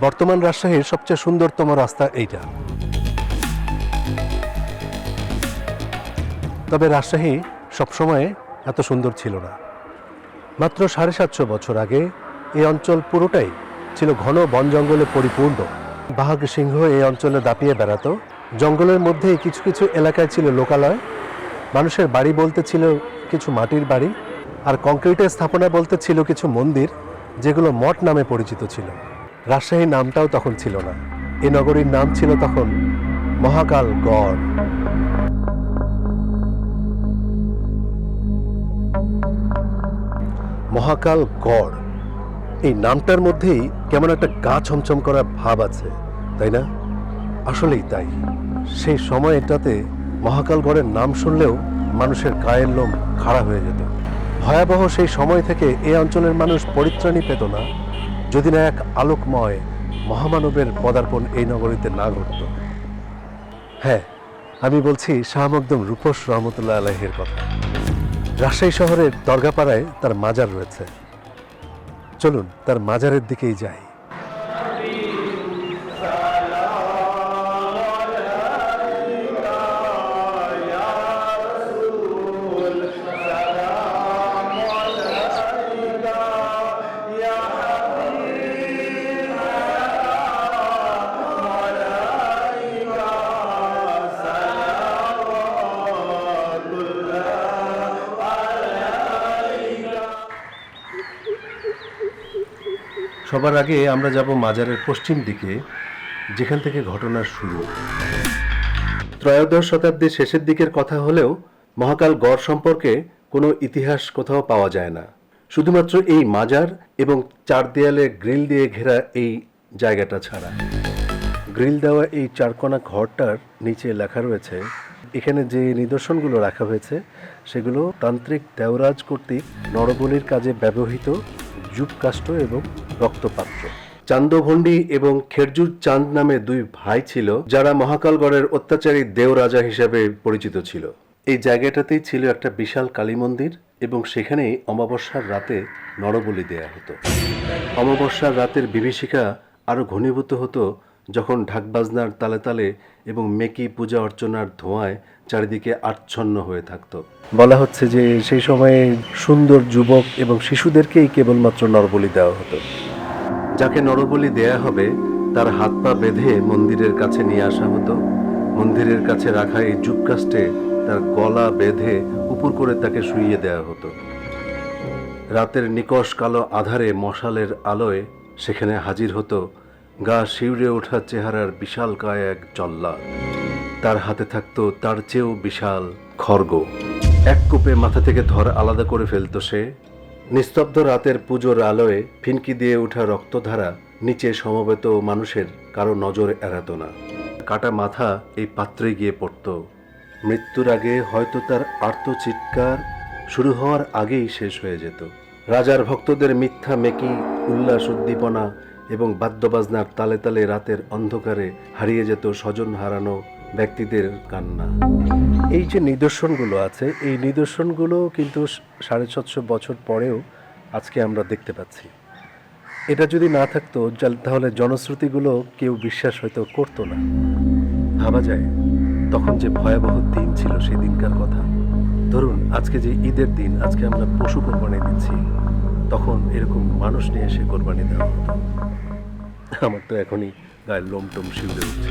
বর্তমান রাজশাহীর সবচেয়ে সুন্দরতম রাস্তা এইটা। তবে রাজশাহী সবসময় এত সুন্দর ছিল না। মাত্র সাড়ে সাতশো বছর আগে এই অঞ্চল পুরোটাই ছিল ঘন বন জঙ্গলে পরিপূর্ণ। বাঘ সিংহ এই অঞ্চলে দাপিয়ে বেড়াতো। জঙ্গলের মধ্যেই কিছু কিছু এলাকায় ছিল লোকালয়। মানুষের বাড়ি বলতে ছিল কিছু মাটির বাড়ি। আর কংক্রিটের স্থাপনা বলতে ছিল কিছু মন্দির, যেগুলো মঠ নামে পরিচিত ছিল। রাজশাহী নামটাও তখন ছিল না। এই নগরীর নাম ছিল তখন মহাকাল গড়। মহাকাল গড়। এই নামটার মধ্যেই কেমন একটা গা ছমছম করা ভাব আছে, তাই না? আসলেই তাই। সেই সময়টাতে মহাকাল গড়ের নাম শুনলেও মানুষের গায়ের লোম খাড়া হয়ে যেত। ভয়াবহ সেই সময় থেকে এ অঞ্চলের মানুষ পরিত্রাণী পেত না। যদি না এক আলোকময় মহামানবের পদার্পণ এই নগরীতে না ঘটত। হ্যাঁ আমি বলছি শাহ মকদম রূপস রহমতুল্লাহ আলহের কথা। রাজশাহী শহরের দরগাপাড়ায় তার মাজার রয়েছে। চলুন, তার মাজারের দিকেই যাই। সবার আগে আমরা যাব মাজারের পশ্চিম দিকে, যেখান থেকে ঘটনার শুরু। ত্রয়োদশ শতাব্দীর শেষের দিকের কথা হলেও মহাকাল গড় সম্পর্কে কোনো ইতিহাস কোথাও পাওয়া যায় না। শুধুমাত্র এই মাজার এবং চার দেয়ালে গ্রিল দিয়ে ঘেরা এই জায়গাটা ছাড়া। গ্রিল দেওয়া এই চারকোনা ঘরটার নিচে লেখা রয়েছে, এখানে যে নিদর্শনগুলো রাখা হয়েছে, সেগুলো তান্ত্রিক দেওরাজ কর্তৃক নরবলির কাজে ব্যবহৃত যুগকাষ্ঠ এবং রক্তপাত্র। চান্দভণ্ডী এবং খেরজুর চাঁদ নামে দুই ভাই ছিল, যারা মহাকালগড়ের অত্যাচারী দেওরাজা হিসেবে পরিচিত ছিল। এই জায়গাটাতেই ছিল একটা বিশাল কালী মন্দির এবং সেখানেই অমাবস্যার রাতে নরবলি দেয়া হতো। অমাবস্যার রাতের বিভীষিকা আরও ঘনীভূত হতো যখন ঢাকবাজনার তালে তালে এবং মেকি পূজা অর্চনার ধোঁয়ায় চারিদিকে আচ্ছন্ন হয়ে থাকত। বলা হচ্ছে যে সেই সময়ে সুন্দর যুবক এবং শিশুদেরকেই কেবলমাত্র নরবলি দেওয়া হতো। যাকে নরবলি দেয়া হবে, তার হাত পা বেঁধে মন্দিরের কাছে নিয়ে আসা হতো। মন্দিরের কাছে রাখা এই যুগকাষ্টে তার গলা বেঁধে উপর করে তাকে শুইয়ে দেওয়া হতো। রাতের নিকশ কালো আধারে মশালের আলোয় সেখানে হাজির হতো গা শিউরে ওঠা চেহারার বিশাল কায় এক জল্লা। তার হাতে থাকতো তার চেয়েও বিশাল খর্গ এক কোপে মাথা থেকে ধর আলাদা করে ফেলতো সে নিস্তব্ধ রাতের পুজোর আলোয় ফিনকি দিয়ে ওঠা রক্তধারা নিচে সমবেত মানুষের কারও নজর এড়াত না। কাটা মাথা এই পাত্রে গিয়ে পড়ত। মৃত্যুর আগে হয়তো তার আর্ত চিৎকার শুরু হওয়ার আগেই শেষ হয়ে যেত। রাজার ভক্তদের মিথ্যা মেকি, উল্লাস উদ্দীপনা এবং বাদ্যবাজনার তালে তালে রাতের অন্ধকারে হারিয়ে যেত স্বজন হারানো ব্যক্তিদের কান্না। এই যে নিদর্শনগুলো আছে, এই নিদর্শনগুলো কিন্তু সাড়ে সাতশো বছর পরেও আজকে আমরা দেখতে পাচ্ছি। এটা যদি না থাকতো তাহলে জনশ্রুতিগুলো কেউ বিশ্বাস হয়তো করতো না। ভাবা যায়, তখন যে ভয়াবহ দিন ছিল সেই দিনকার কথা। ধরুন, আজকে যে ঈদের দিন, আজকে আমরা পশু কোরবানি দিচ্ছি, তখন এরকম মানুষ নিয়ে এসে কোরবানি দেওয়া হতো আমার তো এখনই গায়ের লোম টোম শিউরে উঠছে।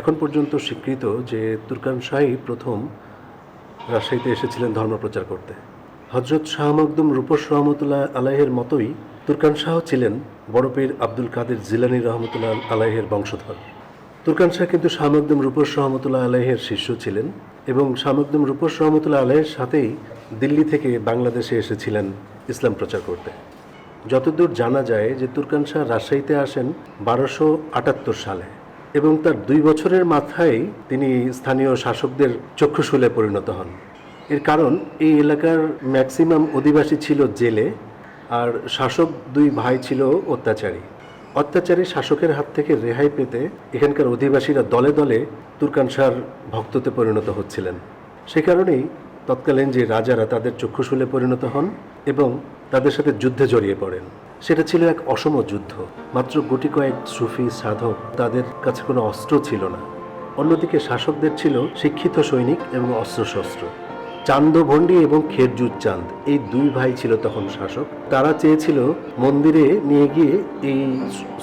এখন পর্যন্ত স্বীকৃত যে তুর্কান শাহী প্রথম রাজশাহীতে এসেছিলেন ধর্ম প্রচার করতে। হজরত শাহ মকদুম রূপস রহমতুল্লাহ আলাহের মতোই তুরকান শাহ ছিলেন বড় পীর আব্দুল কাদের জিলানি রহমতুল্লাহ আলাহের বংশধর। তুরকান শাহ কিন্তু শাহ মকদুম রূপস রহমতুল্লাহ আলাহের শিষ্য ছিলেন। এবং শাহ মকদুম রূপস রহমতুল্লাহ আলাহের সাথেই দিল্লি থেকে বাংলাদেশে এসেছিলেন ইসলাম প্রচার করতে। যতদূর জানা যায় যে তুরকান শাহ রাজশাহীতে আসেন বারোশো আটাত্তর সালে এবং তার দুই বছরের মাথায় তিনি স্থানীয় শাসকদের চক্ষুশূলে পরিণত হন। এর কারণ, এই এলাকার ম্যাক্সিমাম অধিবাসী ছিল জেলে আর শাসক দুই ভাই ছিল অত্যাচারী। অত্যাচারী শাসকের হাত থেকে রেহাই পেতে এখানকার অধিবাসীরা দলে দলে তুর্কান শাহর ভক্ততে পরিণত হচ্ছিলেন। সে কারণেই তৎকালীন যে রাজারা তাদের চক্ষুশূলে পরিণত হন এবং তাদের সাথে যুদ্ধে জড়িয়ে পড়েন। সেটা ছিল এক অসম যুদ্ধ। মাত্র গুটি কয়েক সুফি সাধক তাদের কাছে কোনো অস্ত্র ছিল না। অন্যদিকে শাসকদের ছিল শিক্ষিত সৈনিক এবং অস্ত্রশস্ত্র। চান্দভণ্ডী এবং খেরজুর চাঁদ এই দুই ভাই ছিল তখন শাসক। তারা চেয়েছিল মন্দিরে নিয়ে গিয়ে এই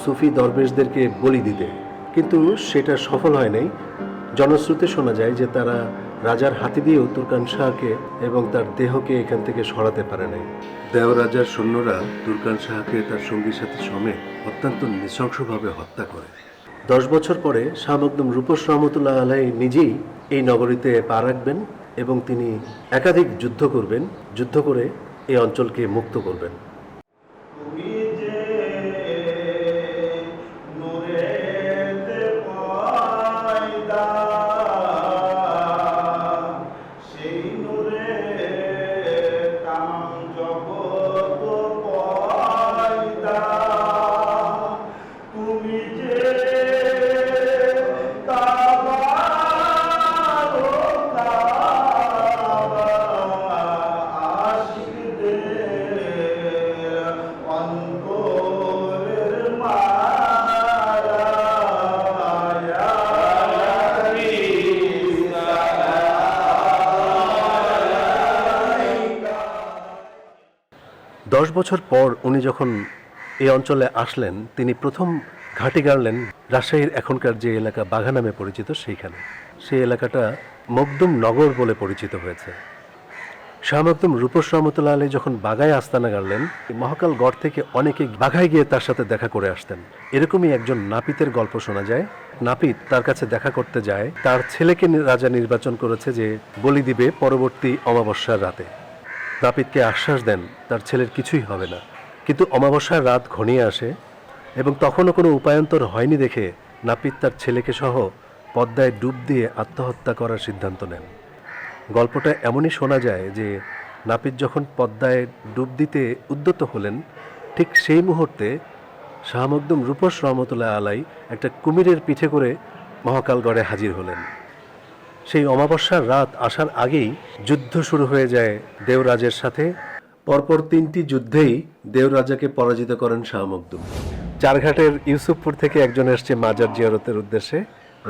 সুফি দরবেশদেরকে বলি দিতে। কিন্তু সেটা সফল হয় নাই। জনশ্রুতি শোনা যায় যে তারা রাজার হাতি দিয়েও তুর্কান শাহকে এবং তার দেহকে এখান থেকে সরাতে পারে নাই। দেও রাজার সৈন্যরা তুর্কান শাহকে তার সঙ্গীর সাথে সমেত অত্যন্ত নৃশংসভাবে হত্যা করে। দশ বছর পরে শাহ মকদুম রূপস রহমতুল্লাহ আলাই নিজেই এই নগরীতে পা রাখবেন। এবং তিনি একাধিক যুদ্ধ করবেন যুদ্ধ করে এই অঞ্চলকে মুক্ত করবেন। বছর পর উনি যখন এই অঞ্চলে আসলেন, তিনি প্রথম ঘাঁটি গাড়লেন রাজশাহীর এখনকার যে এলাকা বাঘা নামে পরিচিত সেইখানে। সেই এলাকাটা মকদুম নগর বলে পরিচিত হয়েছে। শাহ মকদুম রূপস রহমতুল্লাহ আলী যখন বাঘায় আস্তানা গাড়লেন, মহাকাল গড় থেকে অনেকে বাঘায় গিয়ে তার সাথে দেখা করে আসতেন। এরকমই একজন নাপিতের গল্প শোনা যায়। নাপিত তার কাছে দেখা করতে যায়, তার ছেলেকে রাজা নির্বাচন করেছে যে বলি দিবে পরবর্তী অমাবস্যার রাতে। নাপিতকে আশ্বাস দেন, তার ছেলের কিছুই হবে না। কিন্তু অমাবস্যার রাত ঘনিয়ে আসে এবং তখনও কোনো উপায়ন্তর হয়নি দেখে নাপিত তার ছেলেকে সহ পদ্মায় ডুব দিয়ে আত্মহত্যা করার সিদ্ধান্ত নেন। গল্পটা এমনই শোনা যায় যে নাপিত যখন পদ্মায় ডুব দিতে উদ্যত হলেন, ঠিক সেই মুহূর্তে শাহ মকদুম রূপস রহমতুল্লাহ আলাই একটা কুমিরের পিঠে করে মহাকালগড়ে হাজির হলেন। সেই অমাবস্যার রাত আসার আগেই যুদ্ধ শুরু হয়ে যায় দেওরাজের সাথে। পরপর তিনটি যুদ্ধেই দেওরাজাকে পরাজিত করেন শাহ চারঘাটের ইউসুফপুর থেকে একজন এসছে মাজার জিয়ারতের উদ্দেশ্যে।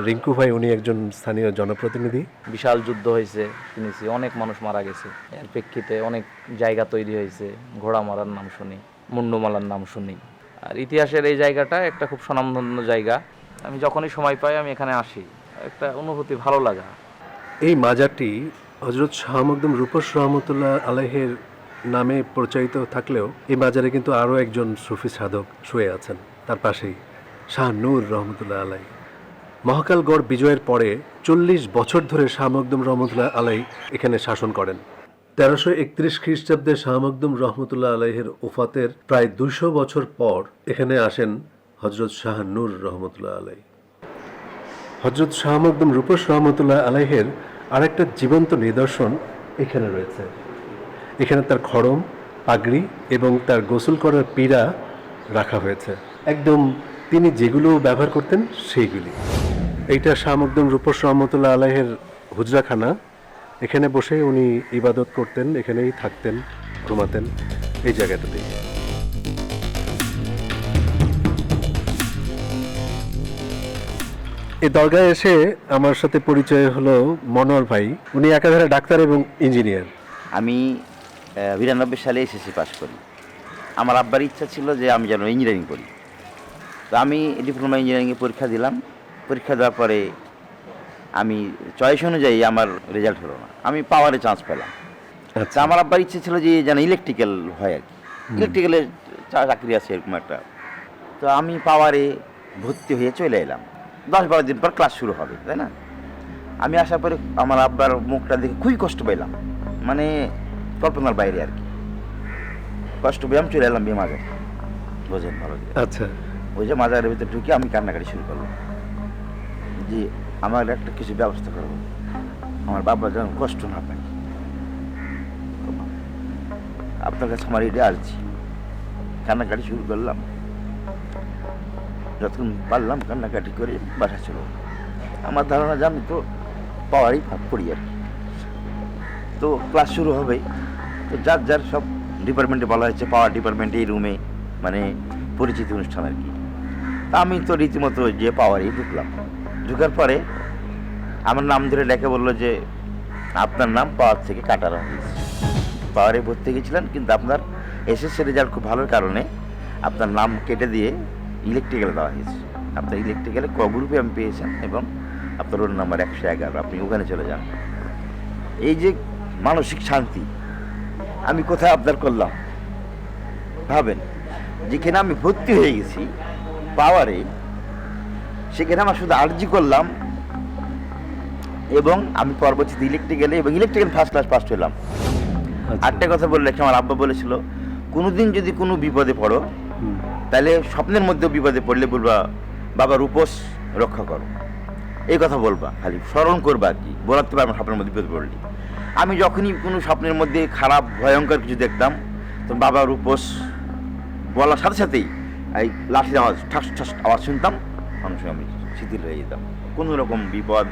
রিঙ্কু ভাই, উনি একজন স্থানীয় জনপ্রতিনিধি। বিশাল যুদ্ধ হয়েছে, শুনেছি। অনেক মানুষ মারা গেছে। এর প্রেক্ষিতে অনেক জায়গা তৈরি হয়েছে। ঘোড়া মারার নাম শুনি, মুন্ডুমালার নাম শুনি। আর ইতিহাসের এই জায়গাটা একটা খুব স্বনামধন্য জায়গা। আমি যখনই সময় পাই, আমি এখানে আসি। একটা অনুভূতি ভালো লাগা। এই মাজারটি হজরত শাহ মকদুম রূপস রহমতুল্লাহ আলাহের নামে প্রচারিত থাকলেও এই মাজারে কিন্তু আরও একজন সুফি সাধক শুয়ে আছেন। তার পাশেই শাহ নূর রহমতুল্লাহ আলাই। মহাকালগড় বিজয়ের পরে চল্লিশ বছর ধরে শাহ মকদুম রহমতুল্লাহ আলাই এখানে শাসন করেন। তেরোশো একত্রিশ খ্রিস্টাব্দে শাহ মকদুম রহমতুল্লাহ আলাইহের ওফাতের প্রায় দুশো বছর পর এখানে আসেন হজরত শাহ নূর রহমতুল্লাহ আলাই। হজরত শাহ রূপস রহমতুল্লাহ আলাইহের আরেকটা জীবন্ত নিদর্শন এখানে রয়েছে। এখানে তার খড়ম, পাগড়ি এবং তার গোসল করার পীড়া রাখা হয়েছে। একদম তিনি যেগুলো ব্যবহার করতেন সেইগুলি। এইটা শাহ রূপস রহমতুল্লাহ আলাইহের হুজরাখানা। এখানে বসে উনি ইবাদত করতেন, এখানেই থাকতেন, ঘুমাতেন। এই জায়গাটাতেই। এই দরগায় এসে আমার সাথে পরিচয় হলো মনোয়ার ভাই। উনি একাধারে ডাক্তার এবং ইঞ্জিনিয়ার। আমি বিরানব্বই সালে এসএসসি পাস করি। আমার আব্বার ইচ্ছা ছিল যে আমি যেন ইঞ্জিনিয়ারিং করি। তো আমি ডিপ্লোমা ইঞ্জিনিয়ারিংয়ে পরীক্ষা দিলাম। পরীক্ষা দেওয়ার পরে আমি চয়েস অনুযায়ী আমার রেজাল্ট হলো না। আমি পাওয়ারে চান্স পেলাম। আচ্ছা। আমার আব্বার ইচ্ছে ছিল যে যেন ইলেকট্রিক্যাল হয় আর কি। ইলেকট্রিক্যালের চাকরি আছে এরকম একটা। তো আমি পাওয়ারে ভর্তি হয়ে চলে এলাম। দশ বারো দিন পর ক্লাস শুরু হবে তাই না? আমি আসার পরে আমার আব্বার মুখটা দেখে খুবই কষ্ট পেলাম মানে কল্পনার বাইরে আর কি। কষ্ট পেয়ে আমি চলে এলাম বিয়ে মাজার বোঝেন ভালো আচ্ছা। ওই যে মাজারের ভিতরে ঢুকে আমি কান্নাকাটি শুরু করলাম। যে আমার একটা কিছু ব্যবস্থা করব। আমার বাবা যেন কষ্ট না পায়। আপনার কাছে আমার এটা আসছি। কান্নাকাটি শুরু করলাম। যতক্ষণ পারলাম কান্নাকাটি করে বাসা ছিল আমার ধারণা যে আমি তো, পাওয়ারই ভাগ করি আর কি। তো ক্লাস শুরু হবে তো যার যার সব ডিপার্টমেন্টে বলা হয়েছে, পাওয়ার ডিপার্টমেন্টে এই রুমে মানে পরিচিতি অনুষ্ঠান আর কি। তা আমি তো রীতিমতো যে পাওয়ারই ঢুকলাম। ঢুকার পরে আমার নাম ধরে ডেকে বলল যে, আপনার নাম পাওয়ার থেকে কাটানো হয়েছে পাওয়ারে ভর্তি গেছিলেন কিন্তু আপনার এসএসসি রেজাল্ট খুব ভালোর কারণে আপনার নাম কেটে দিয়ে ইলেকট্রিক্যালে দেওয়া হয়েছে আপনার ইলেকট্রিক্যালে ক গ্রুপে আমি পেয়েছেন এবং আপনার রোল নাম্বার একশো এগারো। আপনি ওখানে চলে যান। এই যে মানসিক শান্তি আমি কোথায় আবদার করলাম? ভাবেন যেখানে আমি ভর্তি হয়ে গেছি পাওয়ারে সেখানে আমার শুধু আর্জি করলাম এবং আমি পরবর্তীতে ইলেকট্রিক্যালে এবং ইলেকট্রিক্যাল ফার্স্ট ক্লাস পাস হলাম। আচ্ছা। আরেকটা কথা বললে আমার আব্বা বলেছিল কোনোদিন যদি কোনো বিপদে পড়ো। তাহলে স্বপ্নের মধ্যেও বিপদে পড়লে বলবা বাবার উপোস রক্ষা করো। এই কথা বলবা, খালি স্মরণ করবা আর কি। বলাতে পারবে স্বপ্নের মধ্যে বিপদে পড়লি। আমি যখনই কোনো স্বপ্নের মধ্যে খারাপ, ভয়ঙ্কর কিছু দেখতাম, তো বাবার উপোস বলার সাথে সাথেই এই লাঠির আওয়াজ, ঠাস ঠাস আওয়াজ শুনতাম মানুষ আমি শিথিল হয়ে যেতাম। কোনো রকম বিপদ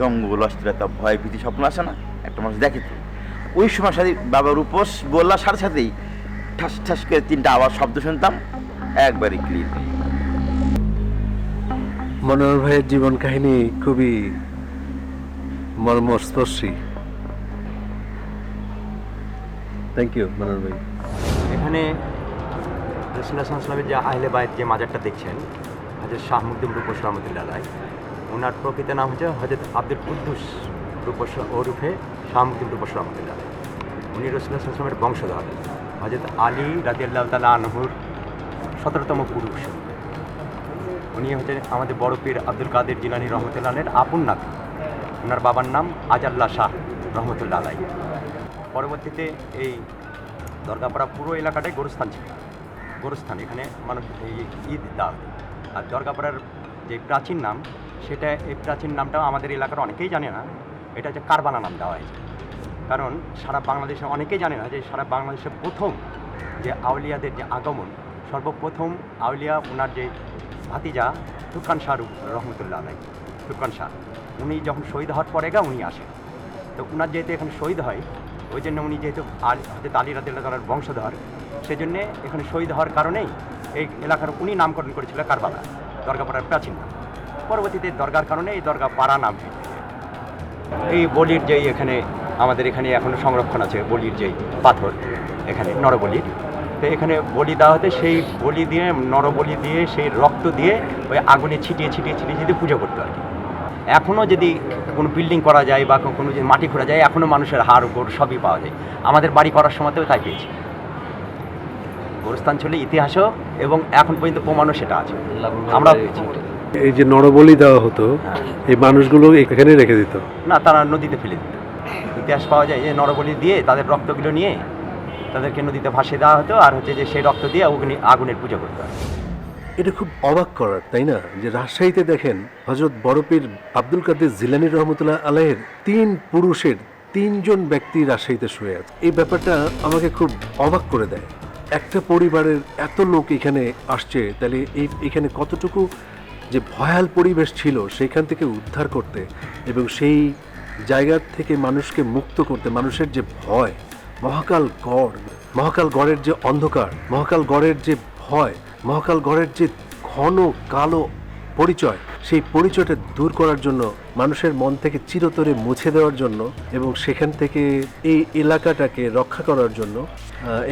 জঙ্গল, অস্থিরতা, ভয়, ভীতি, স্বপ্ন আসে না, একটা মানুষ দেখে তো। ওই সময় সাথে বাবার উপোস বলার সাথে সাথেই ঠাস ঠাস করে তিনটা আওয়াজ, শব্দ শুনতাম। একবারই ক্লিয়ার মনোহর ভাইয়ের জীবন কাহিনী খুবই মর্মস্পর্শী। থ্যাংক ইউ মনোহর ভাই। এখানে রসুল্লাহ যে আহলে বায়ত যে মাজারটা দেখছেন হজরত শাহ মুকদুম রূপস রহমতুল্লাহ আলাই ওনার প্রকৃত নাম হচ্ছে হজরত আব্দুল কুদ্দুস রূপস ওরুফে শাহ মুকদুম রূপস রহমতুল্লাহ উনি রসুল্লাহ সাল্লামের বংশধর। হজরত আলী রাজিয়াল্লাহ তালা আনহুর সতেরোতম পুরুষ। উনি হচ্ছেন আমাদের বড় পীর আব্দুল কাদের জিলানি রহমতুল্লাহের আপন নাতি। ওনার বাবার নাম আজাল্লাহ শাহ রহমতুল্লাহ আলাই। পরবর্তীতে এই দরগাপাড়া পুরো এলাকাটাই গোরস্থান ছিল। গোরস্থান, এখানে মানুষ এই ঈদ দাও আর দরগাপাড়ার যে প্রাচীন নাম, সেটা এই প্রাচীন নামটাও আমাদের এলাকার অনেকেই জানে না। এটা হচ্ছে কারবানা নাম দেওয়া হয়েছে। কারণ সারা বাংলাদেশে অনেকেই জানে না যে সারা বাংলাদেশে প্রথম যে আউলিয়াদের যে আগমন সর্বপ্রথম আউলিয়া ওনার যে ভাতিজা তুরকান শাহ রহমতুল্লাহ আলাই তুরকান শাহ। উনি যখন শহীদ হওয়ার পরে গা উনি আসেন। তো উনার যেহেতু এখানে শহীদ হয়, ওই জন্য উনি যেহেতু হজরত আলী রাদিল্লাহ তালার বংশধর, সেজন্যে এখানে শহীদ হওয়ার কারণেই এই এলাকার উনি নামকরণ করেছিল কারবালা দরগাপাড়ার প্রাচীন নাম। পরবর্তীতে দরগার কারণে এই দরগা পাড়া নাম এই বলির যেই এখানে আমাদের এখানে এখনও সংরক্ষণ আছে, বলির যেই পাথর এখানে, নরবলির। তো এখানে বলি দেওয়া হতে সেই বলি দিয়ে নরবলি দিয়ে সেই রক্ত দিয়ে ওই আগুনে ছিটিয়ে ছিটিয়ে ছিটিয়ে ছিটিয়ে পুজো করতে আর কি। এখনও যদি কোনো বিল্ডিং করা যায় বা কোনো যদি মাটি খোঁড়া যায় এখনও মানুষের হাড় গোড় সবই পাওয়া যায়। আমাদের বাড়ি করার সময়তেও তাই পেয়েছি। গোরস্থান ছিল ইতিহাসও এবং এখন পর্যন্ত প্রমাণও সেটা আছে। আমরা পেয়েছি এই যে নরবলি দেওয়া হতো এই মানুষগুলো এখানে রেখে দিত? না তারা নদীতে ফেলে দিত। ইতিহাস পাওয়া যায় যে নরবলি দিয়ে তাদের রক্তগুলো নিয়ে তাদেরকে নদীতে ভাসিয়ে দেওয়া হতো, আর হচ্ছে যে সেই রক্ত দিয়ে অগ্নি, আগুনের পুজো করতে। হয় এটা খুব অবাক করার, তাই না? যে রাজশাহীতে দেখেন হজরত বড়পীর আব্দুল কাদের জিলানি রহমতুল্লাহ আলাহের তিন পুরুষের তিনজন ব্যক্তি রাজশাহীতে শুয়ে আছে। এই ব্যাপারটা আমাকে খুব অবাক করে দেয়। একটা পরিবারের এত লোক এখানে আসছে, তাহলে এই, এখানে কতটুকু যে ভয়াল পরিবেশ ছিল সেখান থেকে উদ্ধার করতে এবং সেই জায়গার থেকে মানুষকে মুক্ত করতে, মানুষের যে ভয় মহাকাল গড়, মহাকাল গড়ের যে অন্ধকার, মহাকাল গড়ের যে ভয়, মহাকাল গড়ের যে ঘন কালো পরিচয়, সেই পরিচয়টা দূর করার জন্য, মানুষের মন থেকে চিরতরে মুছে দেওয়ার জন্য এবং সেখান থেকে এই এলাকাটাকে রক্ষা করার জন্য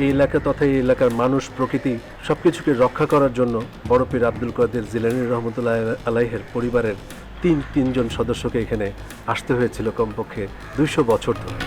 এই এলাকা তথা এই এলাকার মানুষ, প্রকৃতি সব কিছুকে রক্ষা করার জন্য বড় পীর আব্দুল কাদের জিলানি রহমতুল্লাহ আলাইহের পরিবারের তিন, তিনজন সদস্যকে এখানে আসতে হয়েছিল কমপক্ষে দুইশো বছর ধরে।